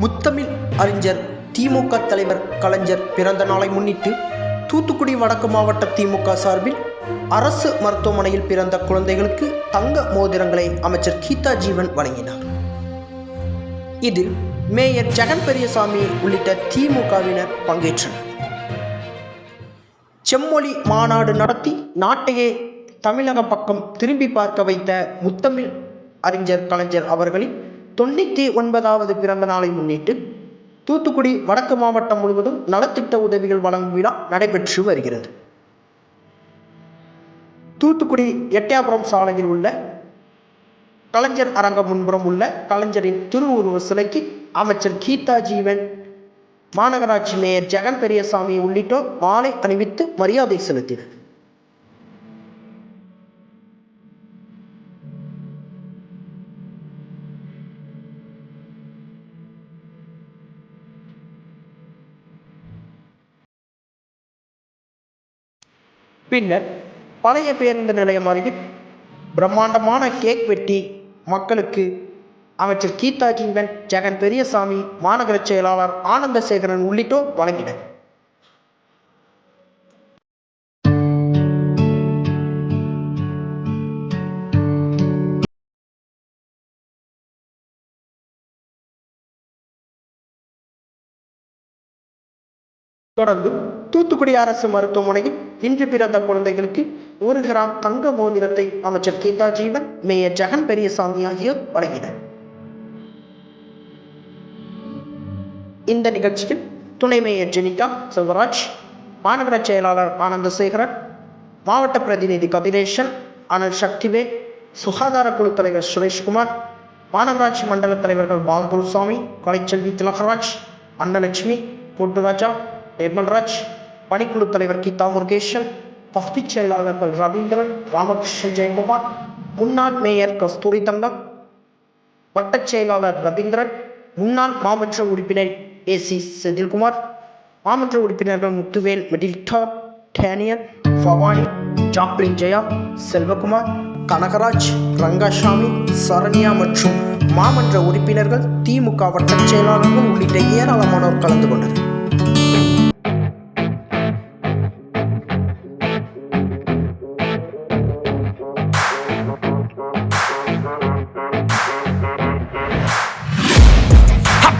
முத்தமிழ் அறிஞர் திமுக தலைவர் கலைஞர் பிறந்த நாளை முன்னிட்டு தூத்துக்குடி வடக்கு மாவட்ட திமுக சார்பில் அரசு மருத்துவமனையில் பிறந்த குழந்தைகளுக்கு தங்க மோதிரங்களை அமைச்சர் கீதா ஜீவன் வழங்கினார். இதில் மேயர் ஜெகன் பெரியசாமி உள்ளிட்ட திமுகவினர் பங்கேற்றனர். செம்மொழி மாநாடு நடத்தி நாட்டையே தமிழக பக்கம் திரும்பி பார்க்க வைத்த முத்தமிழ் அறிஞர் கலைஞர் அவர்களின் தொண்ணூற்றி ஒன்பதாவது பிறந்த நாளை முன்னிட்டு தூத்துக்குடி வடக்கு மாவட்டம் முழுவதும் நலத்திட்ட உதவிகள் வழங்கும் விழா நடைபெற்று வருகிறது. தூத்துக்குடி எட்டயாபுரம் சாலையில் உள்ள கலைஞர் அரங்கம் முன்புறம் உள்ள கலைஞரின் திருவுருவ சிலைக்கு அமைச்சர் கீதா ஜீவன் மாநகராட்சி மேயர் ஜெகன் பெரியசாமி உள்ளிட்டோர் மாலை அணிவித்து மரியாதை செலுத்தினர். பின்னர் பழைய பேருந்து நிலையம் அருகில் பிரம்மாண்டமான கேக் வெட்டி மக்களுக்கு அமைச்சர் கீதா ஜீவன் ஜெகன் பெரியசாமி மாநகர செயலாளர் ஆனந்தசேகரன் உள்ளிட்டோர் வழங்கினர். தொடர்ந்து தூத்துக்குடி அரசு மருத்துவமனையில் இன்று பிறந்த குழந்தைகளுக்கு ஒரு கிராம் தங்க மோதிரத்தை அமைச்சர் கீதா ஜீவன் மேயர் ஜெகன் பெரியசாமி ஆகியோர் வழங்கினர். இந்த நிகழ்ச்சியில் துணை மேயர் ஜெனிகா செல்வராஜ் மாநகர செயலாளர் ஆனந்தசேகரன் மாவட்ட பிரதிநிதி கபிலேஷன் அனல் சக்திவே சுகாதார குழு தலைவர் சுரேஷ்குமார் மாநகராட்சி மண்டல தலைவர்கள் பாலகுருசாமி கலைச்செல்வி திலகராஜ் அன்னலட்சுமி பொட்டுராஜா நிர்மல்ராஜ் பணிக்குழு தலைவர் கீதா முருகேசன் பகுதி செயலாளர்கள் ரவீந்திரன் ராமகிருஷ்ணன் ஜெயக்குமார் முன்னாள் மேயர் கஸ்தூரி தங்கம் வட்டச் செயலாளர் ரவீந்திரன் முன்னாள் மாமன்ற உறுப்பினர் ஏ சி செந்தில்குமார் மாமன்ற உறுப்பினர்கள் Muthuvel Matilda Daniel Bhavani Joplin Jaya Selvakumar Kanagaraj Rangasamy Saranya மற்றும் மாமன்ற உறுப்பினர்கள் திமுக வட்டச் செயலாளர்கள் உள்ளிட்ட ஏராளமானோர் கலந்து கொண்டனர்.